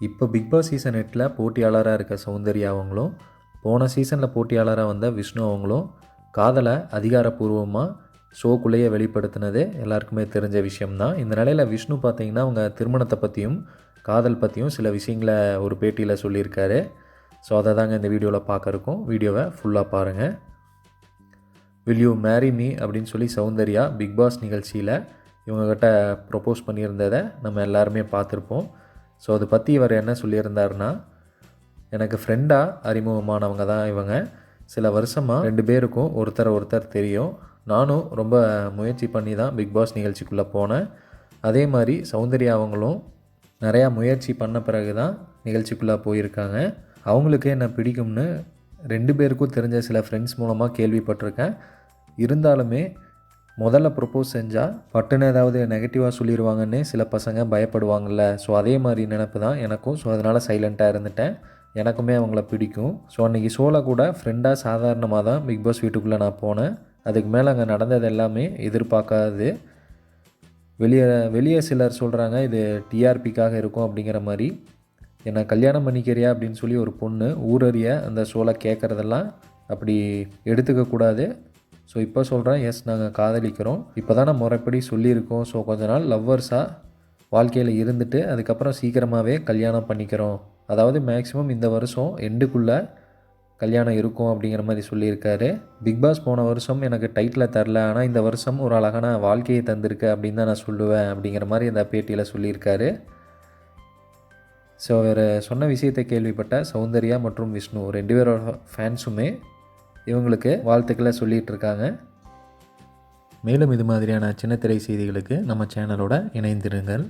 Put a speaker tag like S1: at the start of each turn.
S1: இப்போ big Boss season எட்டில் போட்டியாளராக இருக்க சௌந்தர்யா அவங்களும் போன சீசனில் போட்டியாளராக வந்த விஷ்ணு அவங்களும் காதலை அதிகாரப்பூர்வமாக ஷோக்குள்ளேயே வெளிப்படுத்தினதே எல்லாருக்குமே தெரிஞ்ச விஷயம்தான். இந்த நிலையில் விஷ்ணு பார்த்தீங்கன்னா அவங்க திருமணத்தை பற்றியும் காதல் பற்றியும் சில விஷயங்களை ஒரு பேட்டியில் சொல்லியிருக்காரு. ஸோ அதை தாங்க இந்த வீடியோவில் பார்க்க வீடியோவை ஃபுல்லாக பாருங்கள் வில் யூ மேரி மீ அப்படின்னு சொல்லி சௌந்தர்யா பிக் பாஸ் நிகழ்ச்சியில் இவங்கக்கிட்ட ப்ரொப்போஸ் பண்ணியிருந்ததை நம்ம எல்லாருமே பார்த்துருப்போம். ஸோ அதை பற்றி இவர் என்ன சொல்லியிருந்தாருன்னா எனக்கு ஃப்ரெண்டாக அறிமுகமானவங்க தான் இவங்க. சில வருஷமாக ரெண்டு பேருக்கும் ஒருத்தர் ஒருத்தர் தெரியும். நானும் ரொம்ப முயற்சி பண்ணி தான் பிக் பாஸ் நிகழ்ச்சிக்குள்ளே போனேன். அதே மாதிரி சௌந்தர்யா அவங்களும் நிறையா முயற்சி பண்ண பிறகு தான் நிகழ்ச்சிக்குள்ளே போயிருக்காங்க. அவங்களுக்கு என்ன பிடிக்கும்னு ரெண்டு பேருக்கும் தெரிஞ்ச சில ஃப்ரெண்ட்ஸ் மூலமாக கேள்விப்பட்டிருக்கேன். இருந்தாலுமே முதல்ல ப்ரொப்போஸ் செஞ்சால் பட்டுன்னு ஏதாவது நெகட்டிவாக சொல்லிடுவாங்கன்னு சில பசங்க பயப்படுவாங்கள்ல ஸோ அதே மாதிரி நினப்பு தான் எனக்கும். ஸோ அதனால் சைலண்ட்டாக இருந்துட்டேன். எனக்குமே அவங்கள பிடிக்கும். ஸோ அன்றைக்கி சோலை கூட ஃப்ரெண்டாக சாதாரணமாக தான் பிக் பாஸ் வீட்டுக்குள்ளே நான் போனேன். அதுக்கு மேலே அங்கே நடந்தது எல்லாமே எதிர்பார்க்காது. வெளியே வெளியே சிலர் சொல்கிறாங்க இது டிஆர்பிக்காக இருக்கும் அப்படிங்கிற மாதிரி. என்னை கல்யாணம் பண்ணிக்கிறியா? அப்படின்னு சொல்லி ஒரு பொண்ணு ஊரறிய அந்த சோலை கேட்குறதெல்லாம் அப்படி எடுத்துக்கக்கூடாது ஸோ இப்போ சொல்கிறேன் எஸ் நாங்கள் காதலிக்கிறோம். இப்போ தான் நான் முறைப்படி சொல்லியிருக்கோம். ஸோ கொஞ்ச நாள் லவ்வர்ஸாக வாழ்க்கையில் இருந்துட்டு அதுக்கப்புறம் சீக்கிரமாகவே கல்யாணம் பண்ணிக்கிறோம். அதாவது மேக்ஸிமம் இந்த வருஷம் எண்டுக்குள்ளே கல்யாணம் இருக்கும் அப்படிங்கிற மாதிரி சொல்லியிருக்காரு. பிக் பாஸ் போன வருஷம் எனக்கு டைட்டில் தரல. ஆனால் இந்த வருஷம் ஒரு அழகான வாழ்க்கையை தந்திருக்கு அப்படின்னு தான் நான் சொல்லுவேன் அப்படிங்கிற மாதிரி அந்த பேட்டியில் சொல்லியிருக்காரு. ஸோ அவர் சொன்ன விஷயத்தை கேள்விப்பட்ட சௌந்தர்யா மற்றும் விஷ்ணு ரெண்டு பேரோட ஃபேன்ஸுமே இவங்களுக்கு வாழ்த்துக்களை சொல்லிகிட்டு இருக்காங்க மேலும் இது மாதிரியான சின்னத்திரை செய்திகளுக்கு நம்ம சேனலோட இணைந்திருங்கள்.